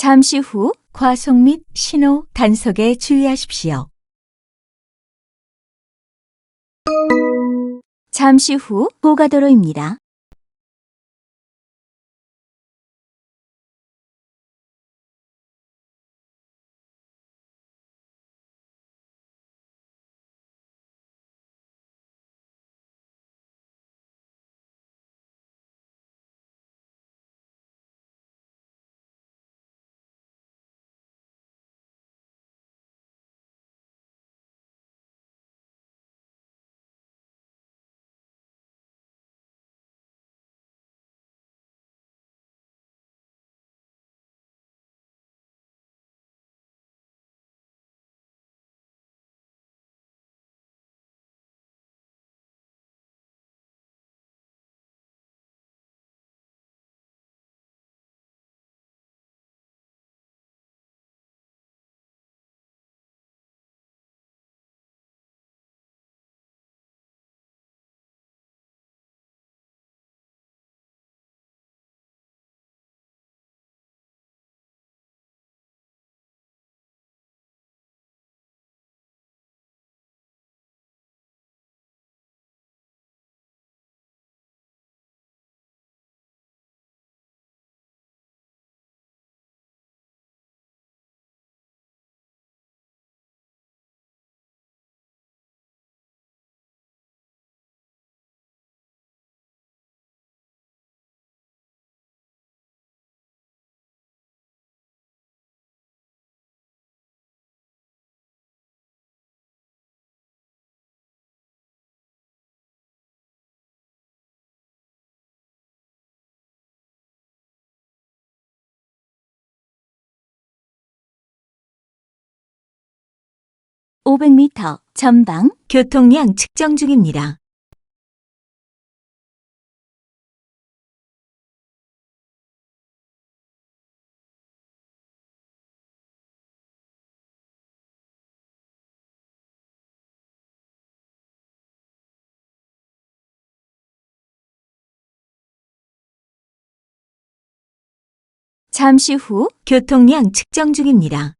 잠시 후 과속 및 신호 단속에 주의하십시오. 잠시 후 고가도로입니다. (500m) 전방 교통량 측정 중입니다. 잠시 후 교통량 측정 중입니다.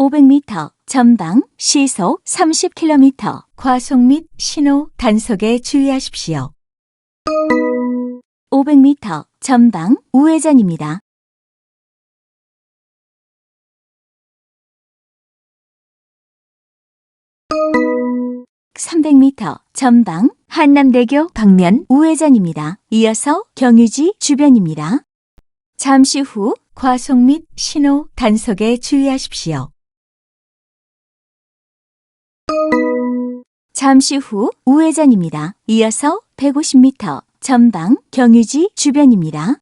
(500m) 전방 시속 (30km) 과속 및 신호 단속에 주의하십시오. (500m) 전방 우회전입니다. (300m) 전방 한남대교 방면 우회전입니다. 이어서 경유지 주변입니다. 잠시 후 과속 및 신호 단속에 주의하십시오. 잠시 후 우회전입니다. 이어서 150m 전방 경유지 주변입니다.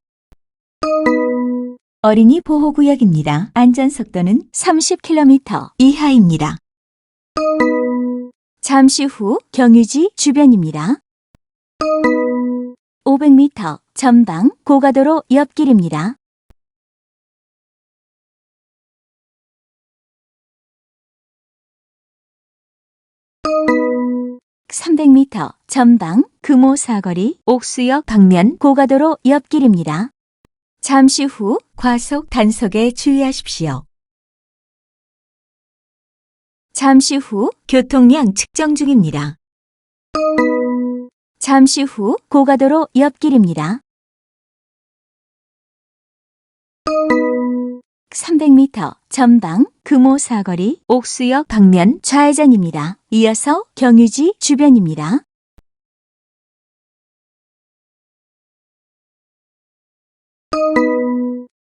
어린이 보호구역입니다. 안전속도는 30km 이하입니다. 잠시 후 경유지 주변입니다. 500m 전방 고가도로 옆길입니다. 300m 전방 금호 사거리 옥수역 방면 고가도로 옆길입니다. 잠시 후 과속 단속에 주의하십시오. 잠시 후 교통량 측정 중입니다. 잠시 후 고가도로 옆길입니다. 300m 전방 금호 사거리 옥수역 방면 좌회전입니다. 이어서 경유지 주변입니다.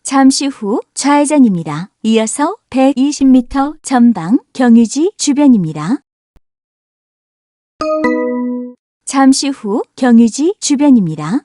잠시 후 좌회전입니다. 이어서 120m 전방 경유지 주변입니다. 잠시 후 경유지 주변입니다.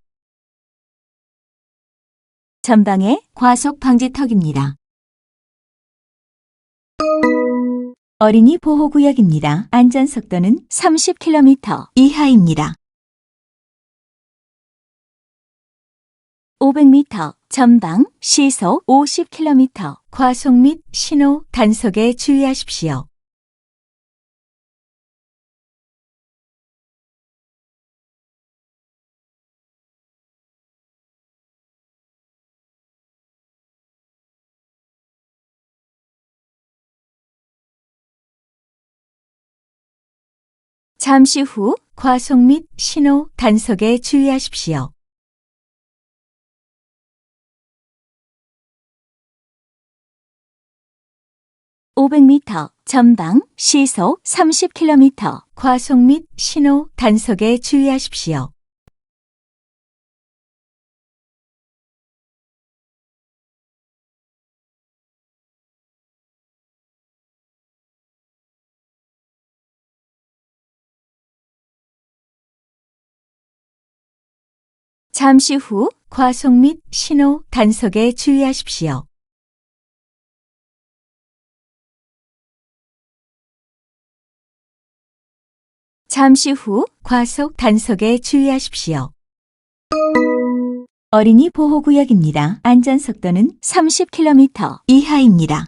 전방에 과속 방지턱입니다. 어린이 보호구역입니다. 안전속도는 30km 이하입니다. 500m 전방 시속 50km 과속 및 신호 단속에 주의하십시오. 잠시 후 과속 및 신호 단속에 주의하십시오. (500m) 전방 시속 (30km) 과속 및 신호 단속에 주의하십시오. 잠시 후 과속 및 신호 단속에 주의하십시오. 잠시 후 과속 단속에 주의하십시오. 어린이 보호구역입니다. 안전속도는 30km 이하입니다.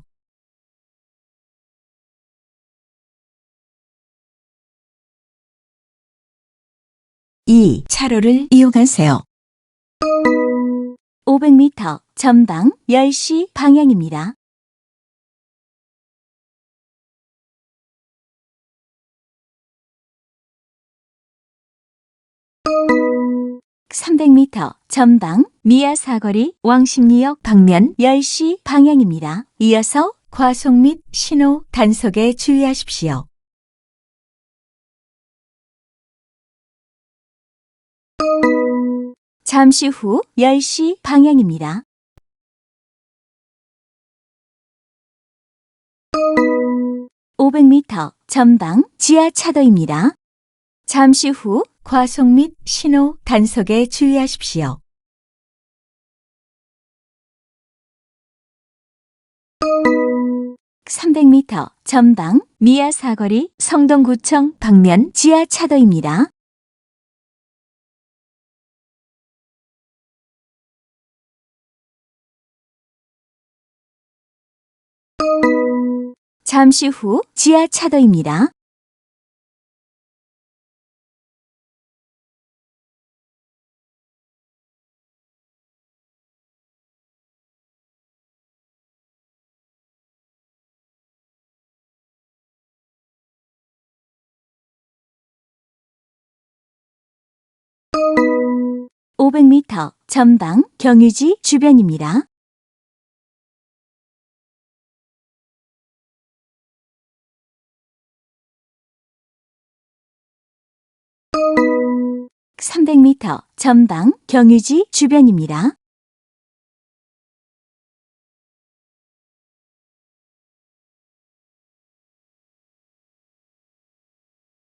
이 차로를 이용하세요. 500m 전방 10시 방향입니다. (300m) 전방 미아 사거리 왕십리역 방면 10시 방향입니다. 이어서 과속 및 신호 단속에 주의하십시오. 잠시 후 10시 방향입니다. (500m) 전방 지하 차도입니다. 잠시 후 과속 및 신호 단속에 주의하십시오. (300m) 전방 미아 사거리 성동구청 방면 지하 차도입니다. 잠시 후 지하 차도입니다. (500m) 전방 경유지 주변입니다. 300m 전방 경유지 주변입니다.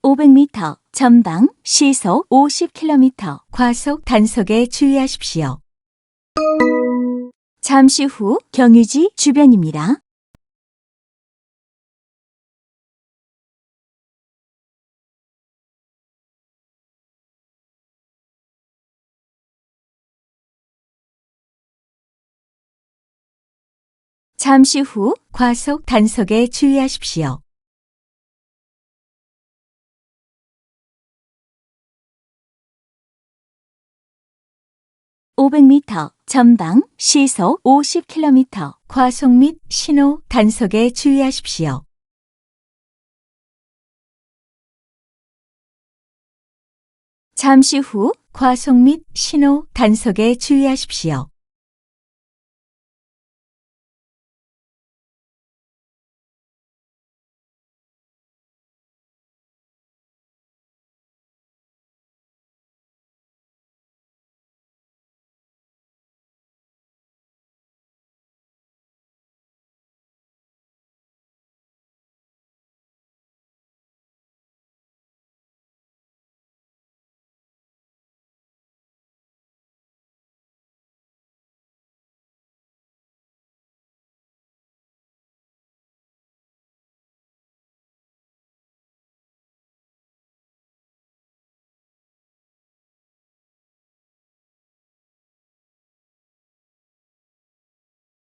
(500m) 전방 시속 (50km) 과속 단속에 주의하십시오. 잠시 후 경유지 주변입니다. 잠시 후 과속 단속에 주의하십시오. (500m) 전방 시속 (50km) 과속 및 신호 단속에 주의하십시오. 잠시 후 과속 및 신호 단속에 주의하십시오.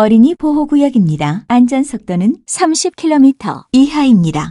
어린이 보호구역입니다. 안전속도는 30km 이하입니다.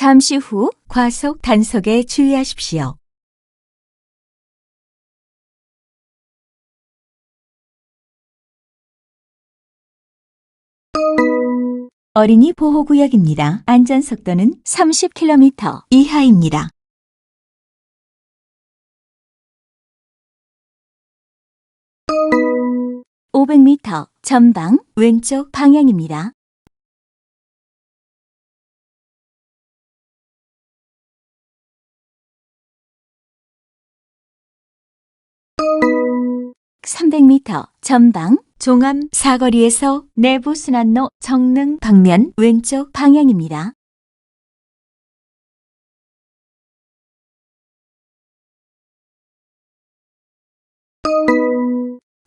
잠시 후 과속 단속에 주의하십시오. 어린이 보호구역입니다. 안전속도는 30km 이하입니다. (500m) 전방 왼쪽 방향입니다. (300m) 전방 종암 사거리에서 내부 순환로 정릉 방면 왼쪽 방향입니다.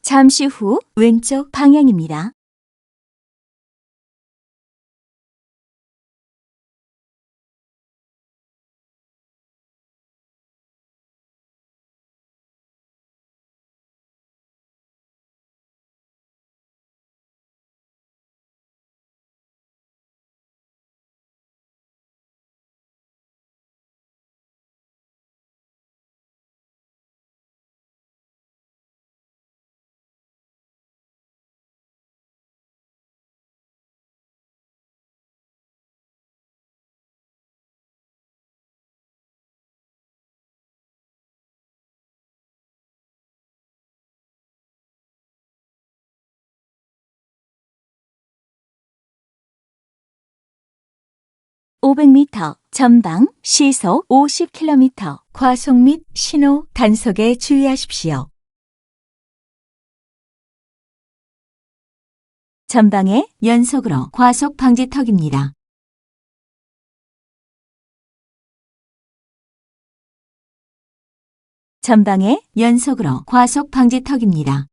잠시 후 왼쪽 방향입니다. 500m, 전방, 시속 50km. 과속 및 신호 단속에 주의하십시오. 전방에 연속으로 과속 방지턱입니다. 전방에 연속으로 과속 방지턱입니다.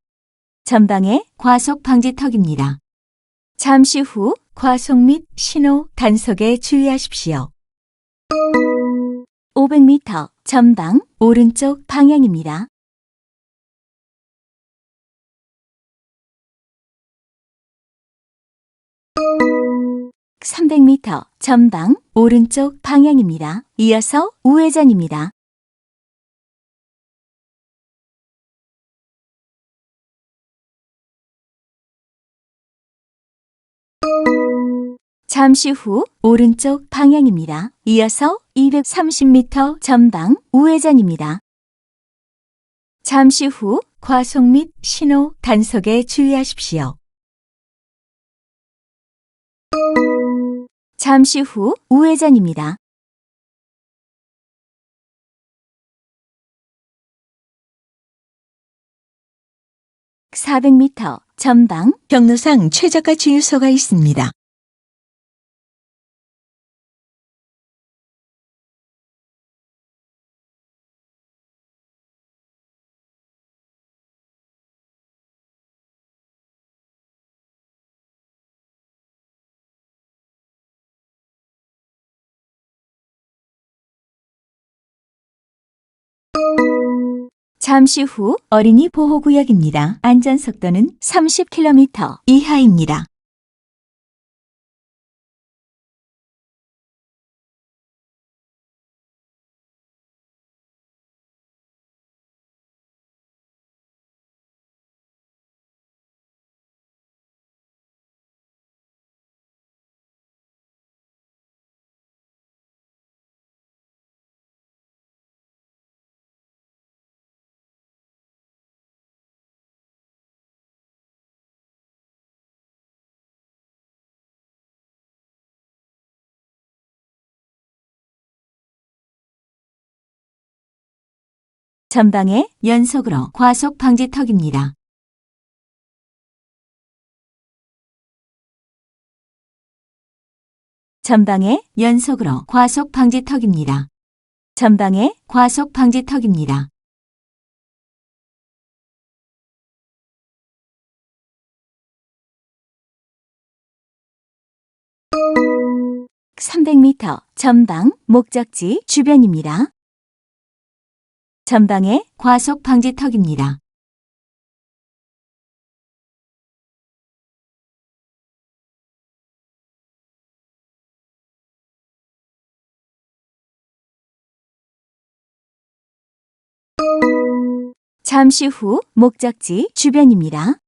전방에 과속 방지턱입니다. 잠시 후 과속 및 신호 단속에 주의하십시오. 500m 전방 오른쪽 방향입니다. (300m) 전방 오른쪽 방향입니다. 이어서 우회전입니다. 잠시 후 오른쪽 방향입니다. 이어서 230m 전방 우회전입니다. 잠시 후 과속 및 신호 단속에 주의하십시오. 잠시 후 우회전입니다. (400m) 전방 경로상 최저가 주유소가 있습니다. 잠시 후 어린이 보호구역입니다. 안전속도는 30km 이하입니다. 전방에 연속으로 과속 방지턱입니다. 전방에 연속으로 과속 방지턱입니다. 전방에 과속 방지턱입니다. (300m) 전방 목적지 주변입니다. 전방에 과속 방지턱입니다. 잠시 후 목적지 주변입니다.